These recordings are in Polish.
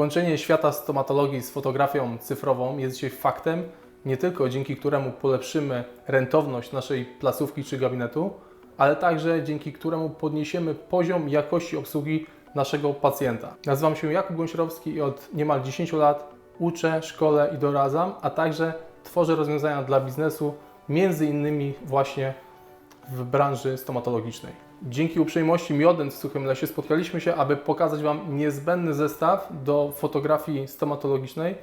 Połączenie świata stomatologii z fotografią cyfrową jest dzisiaj faktem, nie tylko dzięki któremu polepszymy rentowność naszej placówki czy gabinetu, ale także dzięki któremu podniesiemy poziom jakości obsługi naszego pacjenta. Nazywam się Jakub Gąśrowski i od niemal 10 lat uczę, szkolę i doradzam, a także tworzę rozwiązania dla biznesu, między innymi właśnie w branży stomatologicznej. Dzięki uprzejmości Miodent w Suchym Lesie spotkaliśmy się, aby pokazać Wam niezbędny zestaw do fotografii stomatologicznej.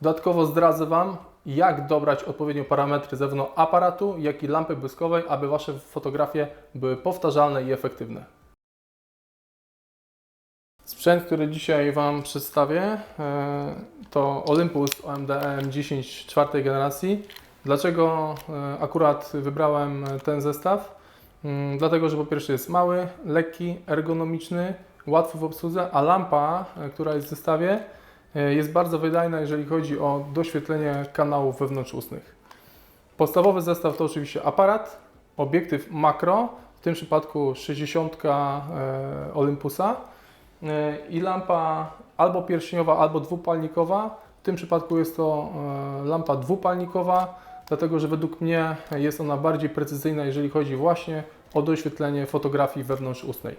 Dodatkowo zdradzę Wam, jak dobrać odpowiednio parametry zarówno aparatu, jak i lampy błyskowej, aby Wasze fotografie były powtarzalne i efektywne. Sprzęt, który dzisiaj Wam przedstawię, e, to Olympus OMD M10 czwartej generacji. Dlaczego e, akurat wybrałem ten zestaw? Mm, Dlatego, że po pierwsze jest mały, lekki, ergonomiczny, łatwy w obsłudze, a lampa, e, która jest w zestawie, e, jest bardzo wydajna, jeżeli chodzi o doświetlenie kanałów wewnątrzustnych. Podstawowy zestaw to oczywiście aparat, obiektyw makro, w tym przypadku 60 e, Olympusa i lampa albo pierścieniowa, albo dwupalnikowa. W tym przypadku jest to lampa dwupalnikowa, dlatego że według mnie jest ona bardziej precyzyjna, jeżeli chodzi właśnie o doświetlenie fotografii wewnątrzustnej.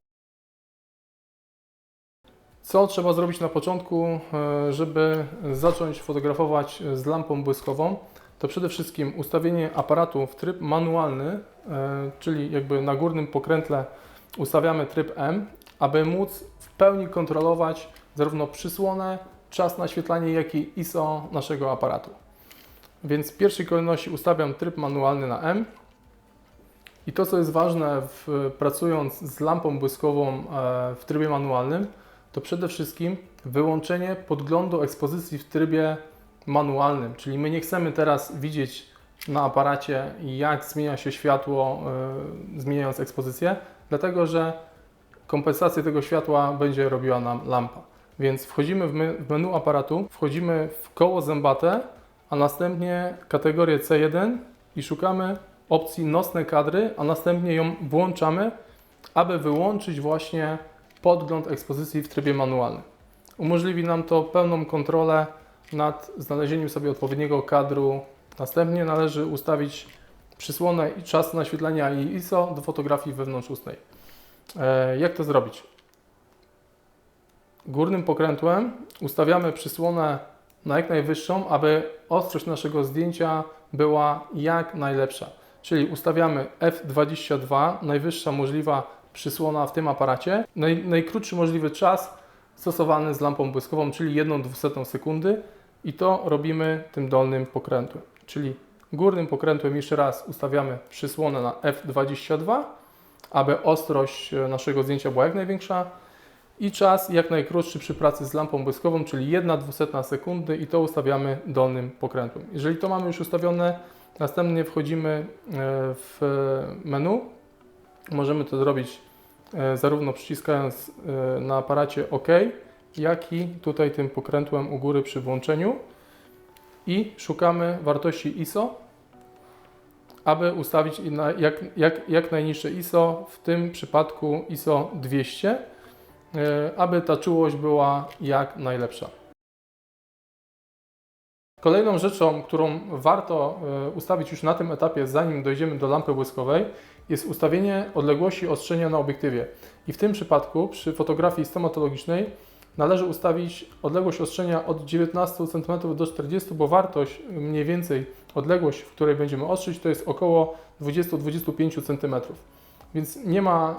Co trzeba zrobić na początku, e, żeby zacząć fotografować z lampą błyskową? To przede wszystkim ustawienie aparatu w tryb manualny, e, czyli jakby na górnym pokrętle ustawiamy tryb M, aby móc w pełni kontrolować zarówno przysłonę, czas naświetlania, jak i ISO naszego aparatu. Więc w pierwszej kolejności ustawiam tryb manualny na M. I to, co jest ważne, w, pracując z lampą błyskową e, w trybie manualnym, to przede wszystkim wyłączenie podglądu ekspozycji w trybie manualnym. Czyli my nie chcemy teraz widzieć na aparacie, jak zmienia się światło, e, zmieniając ekspozycję, dlatego że kompensację tego światła będzie robiła nam lampa. Więc wchodzimy w me- w menu aparatu, wchodzimy w koło zębate, a następnie kategorię C1 i szukamy opcji nocne kadry, a następnie ją włączamy, aby wyłączyć właśnie podgląd ekspozycji w trybie manualnym. Umożliwi nam to pełną kontrolę nad znalezieniem sobie odpowiedniego kadru. Następnie należy ustawić przysłonę i czas naświetlenia i ISO do fotografii wewnątrzustnej. E, Jak to zrobić? Górnym pokrętłem ustawiamy przysłonę na jak najwyższą, aby ostrość naszego zdjęcia była jak najlepsza. Czyli ustawiamy f22, najwyższa możliwa przysłona w tym aparacie, naj, najkrótszy możliwy czas stosowany z lampą błyskową, czyli 1 200 sekundy i to robimy tym dolnym pokrętłem. Czyli górnym pokrętłem jeszcze raz ustawiamy przysłonę na f22, aby ostrość e, naszego zdjęcia była jak największa i czas jak najkrótszy przy pracy z lampą błyskową, czyli 1 200 sekundy i to ustawiamy dolnym pokrętłem. Jeżeli to mamy już ustawione, następnie wchodzimy e, w menu. Możemy to zrobić e, zarówno przyciskając e, na aparacie OK, jak i tutaj tym pokrętłem u góry przy włączeniu i szukamy wartości ISO, aby ustawić jak, jak, jak najniższe ISO, w tym przypadku ISO 200 e, aby ta czułość była jak najlepsza. Kolejną rzeczą, którą warto e, ustawić już na tym etapie, zanim dojdziemy do lampy błyskowej, jest ustawienie odległości ostrzenia na obiektywie. I w tym przypadku przy fotografii stomatologicznej należy ustawić odległość ostrzenia od 19 cm do 40 bo wartość mniej więcej odległość, w której będziemy ostrzyć, to jest około 20-25 cm. Więc nie ma,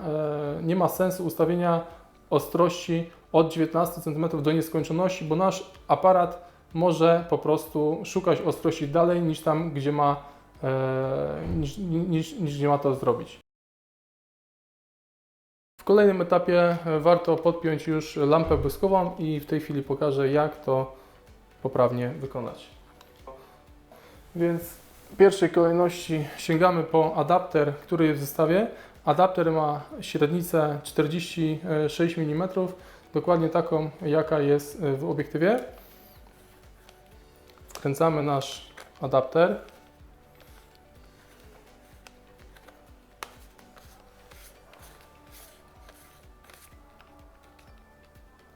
e, nie ma sensu ustawienia ostrości od 19 cm do nieskończoności, bo nasz aparat może po prostu szukać ostrości dalej niż tam, gdzie ma, e, niż, niż, niż gdzie ma to zrobić. W kolejnym etapie e, warto podpiąć już lampę błyskową i w tej chwili pokażę, jak to poprawnie wykonać. Więc w pierwszej kolejności sięgamy po adapter, który jest w zestawie. Adapter ma średnicę 46 mm, dokładnie taką, jaka jest w obiektywie. Wkręcamy nasz adapter.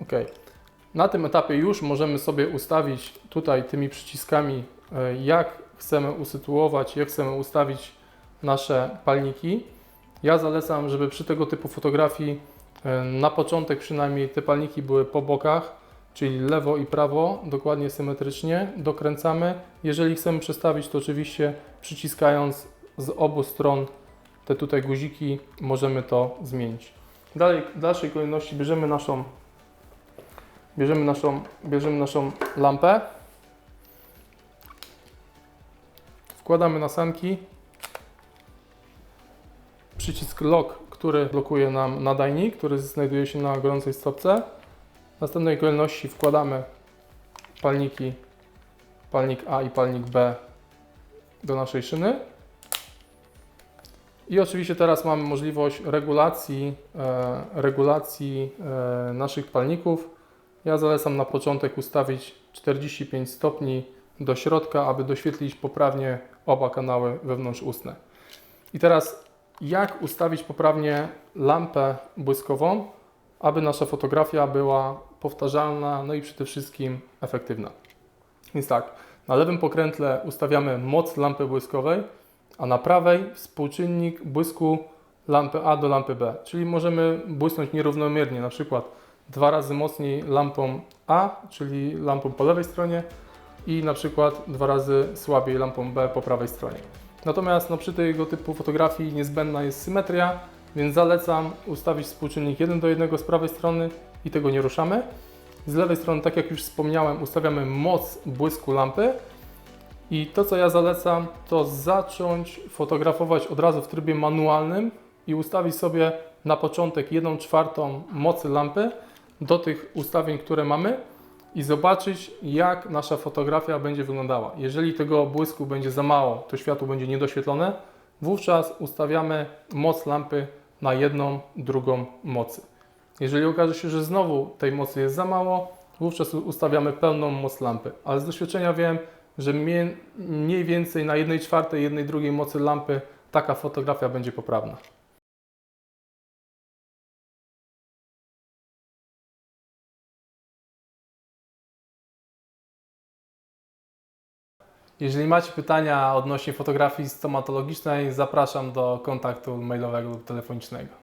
Ok. Na tym etapie już możemy sobie ustawić tutaj tymi przyciskami, e, jak chcemy usytuować, jak chcemy ustawić nasze palniki. Ja zalecam, żeby przy tego typu fotografii e, na początek przynajmniej te palniki były po bokach, czyli lewo i prawo, dokładnie symetrycznie dokręcamy. Jeżeli chcemy przestawić, to oczywiście przyciskając z obu stron te tutaj guziki możemy to zmienić. Dalej, w dalszej kolejności bierzemy naszą, bierzemy naszą, bierzemy naszą lampę, wkładamy na sanki, przycisk lock, który blokuje nam nadajnik, który znajduje się na gorącej stopce. Następnej kolejności wkładamy palniki, palnik A i palnik B do naszej szyny. I oczywiście teraz mamy możliwość regulacji, e, regulacji e, naszych palników. Ja zalecam na początek ustawić 45 stopni do środka, aby doświetlić poprawnie oba kanały wewnątrzustne. I teraz jak ustawić poprawnie lampę błyskową, aby nasza fotografia była powtarzalna, no i przede wszystkim efektywna. Więc tak, na lewym pokrętle ustawiamy moc lampy błyskowej, a na prawej współczynnik błysku lampy A do lampy B. Czyli możemy błysnąć nierównomiernie, na przykład dwa razy mocniej lampą A, czyli lampą po lewej stronie i na przykład dwa razy słabiej lampą B po prawej stronie. Natomiast no, przy tego typu fotografii niezbędna jest symetria, więc zalecam ustawić współczynnik 1 do 1 z prawej strony i tego nie ruszamy. Z lewej strony, tak jak już wspomniałem, ustawiamy moc błysku lampy, i to, co ja zalecam, to zacząć fotografować od razu w trybie manualnym i ustawić sobie na początek 1 czwartą mocy lampy do tych ustawień, które mamy i zobaczyć, jak nasza fotografia będzie wyglądała. Jeżeli tego błysku będzie za mało, to światło będzie niedoświetlone, wówczas ustawiamy moc lampy na jedną, drugą mocy. Jeżeli okaże się, że znowu tej mocy jest za mało, wówczas ustawiamy pełną moc lampy. Ale z doświadczenia wiem, że mniej więcej na 1 czwartej, 1 drugiej mocy lampy taka fotografia będzie poprawna. Jeżeli macie pytania odnośnie fotografii stomatologicznej, zapraszam do kontaktu mailowego lub telefonicznego.